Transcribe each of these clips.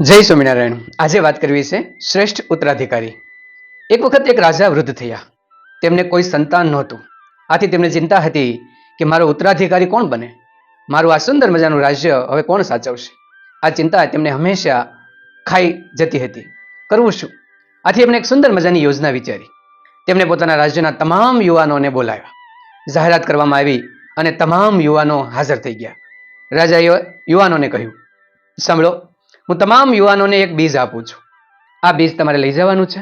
જય સ્વામિનારાયણ. આજે વાત કરવી છે શ્રેષ્ઠ ઉત્તરાધિકારી. એક વખત એક રાજા વૃદ્ધ થયા. તેમને કોઈ સંતાન નહોતું. આથી તેમને ચિંતા હતી કે મારો ઉત્તરાધિકારી કોણ બને? મારું આ સુંદર મજાનું રાજ્ય હવે કોણ સાચવશે? આ ચિંતા તેમને હંમેશા ખાઈ જતી હતી. કરવું શું? આથી એમણે એક સુંદર મજાની યોજના વિચારી. તેમણે પોતાના રાજ્યના તમામ યુવાનોને બોલાવ્યા. જાહેરાત કરવામાં આવી અને તમામ યુવાનો હાજર થઈ ગયા. રાજાએ યુવાનોને કહ્યું, સાંભળો હું તમામ યુવાનોને એક બીજ આપું છું. આ બીજ તમારે લઈ જવાનું છે.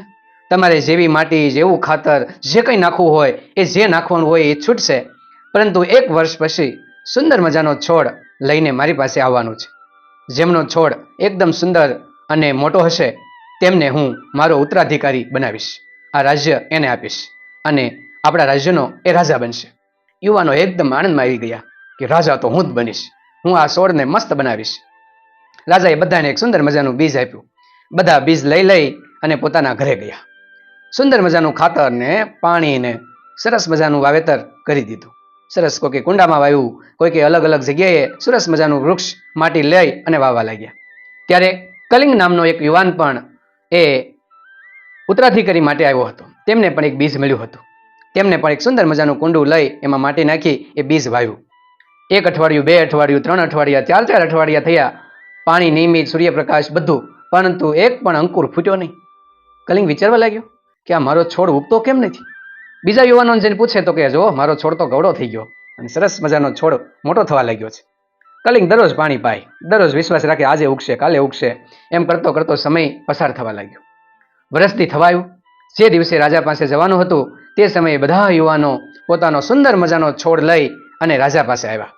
તમારે જેવી માટી, જેવું ખાતર, જે કંઈ નાખવું હોય, એ જે નાખવાનું હોય એ છૂટશે. પરંતુ એક વર્ષ પછી સુંદર મજાનો છોડ લઈને મારી પાસે આવવાનું છે. જેમનો છોડ એકદમ સુંદર અને મોટો હશે, તેમને હું મારો ઉત્તરાધિકારી બનાવીશ. આ રાજ્ય એને આપીશ અને આપણા રાજ્યનો એ રાજા બનશે. યુવાનો એકદમ આનંદમાં આવી ગયા કે, રાજા તો હું જ બનીશ. હું આ છોડને મસ્ત બનાવીશ. રાજાએ બધાને એક સુંદર મજાનું બીજ આપ્યું. બધા બીજ લઈ લઈ અને પોતાના ઘરે ગયા. સુંદર મજાનું ખાતર ને પાણી સરસ મજાનું વાવેતર કરી દીધું. સરસ કોઈકે કુંડામાં વાવ્યું, કોઈકે અલગ અલગ જગ્યાએ સરસ મજાનું વૃક્ષ માટી લઈ અને વાવવા લાગ્યા. ત્યારે કલિંગ નામનો એક યુવાન પણ એ ઉત્તરાધિકારી માટે આવ્યો હતો. તેમને પણ એક બીજ મળ્યું હતું. તેમને પણ એક સુંદર મજાનું કુંડું લઈ એમાં માટી નાખી એ બીજ વાવ્યું. એક અઠવાડિયું, બે અઠવાડિયું, ત્રણ અઠવાડિયા, ચાર ચાર અઠવાડિયા થયા પાણી, નિયમિત સૂર્યપ્રકાશ બધું. પરંતુ એક પણ અંકુર ફૂટ્યો નહીં. કલિંગ વિચારવા લાગ્યો કે આ મારો છોડ ઉગતો કેમ નથી? બીજા યુવાનોને જઈને પૂછે તો કે જો મારો છોડ તો ગવડો થઈ ગયો અને સરસ મજાનો છોડ મોટો થવા લાગ્યો છે. કલિંગ દરરોજ પાણી પાય, દરરોજ વિશ્વાસ રાખે, આજે ઉગશે, કાલે ઉગશે. એમ કરતો કરતો સમય પસાર થવા લાગ્યો. વરસથી થવાયું. જે દિવસે રાજા પાસે જવાનું હતું, તે સમયે બધા યુવાનો પોતાનો સુંદર મજાનો છોડ લઈ અને રાજા પાસે આવ્યા.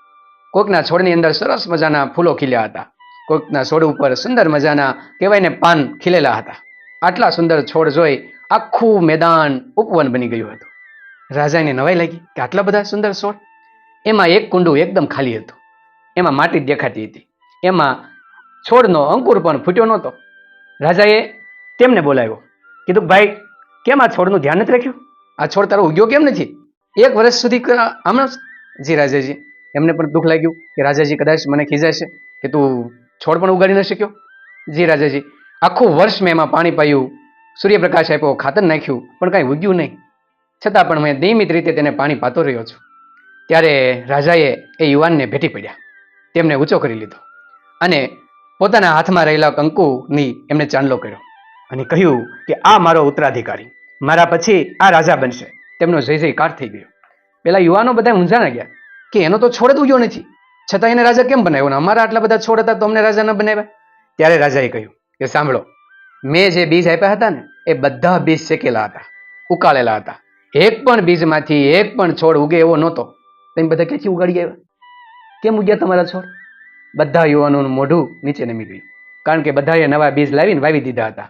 કોકના છોડની અંદર સરસ મજાના ફૂલો ખીલ્યા હતા. કોઈકના છોડ ઉપર સુંદર મજાના કહેવાય ને પાન ખીલેલા હતા. આટલા સુંદર છોડ જોઈ આખું મેદાન ઉપવન બની ગયું હતું. રાજાને નવાઈ લાગી કે આટલા બધા સુંદર છોડ? એમાં એક કુંડું એકદમ ખાલી હતું. એમાં માટી દેખાતી હતી. એમાં છોડનો અંકુર પણ ફૂટ્યો નહોતો. રાજાએ તેમને બોલાવ્યો, કીધું, ભાઈ, કેમ આ છોડનું ધ્યાન નથી રાખ્યું? આ છોડ તારો ઉગ્યો કેમ નથી? એક વર્ષ સુધી હમણાં જી, રાજાજી. એમને પણ દુઃખ લાગ્યું કે, રાજાજી, કદાચ મને ખીજાશે કે તું છોડ પણ ઉગાડી ન શક્યો? જી રાજાજી, આખું વર્ષ મેં એમાં પાણી પાયું, સૂર્યપ્રકાશ આપ્યો, ખાતર નાખ્યું, પણ કાંઈ ઉગ્યું નહીં. છતાં પણ મેં નિયમિત રીતે તેને પાણી પાતો રહ્યો છું. ત્યારે રાજાએ એ યુવાનને ભેટી પડ્યા. તેમને ઊંચો કરી લીધો અને પોતાના હાથમાં રહેલા કંકુની એમને ચાંદલો કર્યો અને કહ્યું કે આ મારો ઉત્તરાધિકારી, મારા પછી આ રાજા બનશે. તેમનો જય જયકાર થઈ ગયો. પેલા યુવાનો બધા ઊંઝાણા ગયા કે એનો તો છોડ જ ઉગ્યો નથી. છતાં એને રાજા કેમ બનાવ્યો? ને અમારા આટલા બધા છોડ હતા તો અમને રાજા ન બનાવ્યા? ત્યારે રાજાએ કહ્યું કે સાંભળો, મેં જે બીજ આપ્યા હતા ને, એ બધા બીજ શેકેલા હતા, ઉકાળેલા હતા. એક પણ બીજમાંથી એક પણ છોડ ઉગે એવો નહોતો. તમે બધા ક્યાંથી ઉગાડી આવ્યા? કેમ ઉગ્યા તમારા છોડ? બધા યુવાનોનું મોઢું નીચે નમી ગયું કારણ કે બધાએ નવા બીજ લાવીને વાવી દીધા હતા.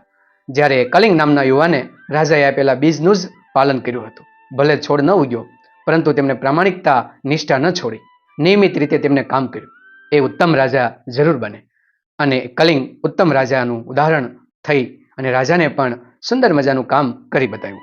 જ્યારે કલિંગ નામના યુવાને રાજાએ આપેલા બીજનું જ પાલન કર્યું હતું. ભલે છોડ ન ઉગ્યો, પરંતુ તેમણે પ્રામાણિકતા, નિષ્ઠા ન છોડી. નિયમિત રીતે તેમને કામ કર્યું. એ ઉત્તમ રાજા જરૂર બને. અને કલિંગ ઉત્તમ રાજાનું ઉદાહરણ થઈ અને રાજાને પણ સુંદર મજાનું કામ કરી બતાવ્યું.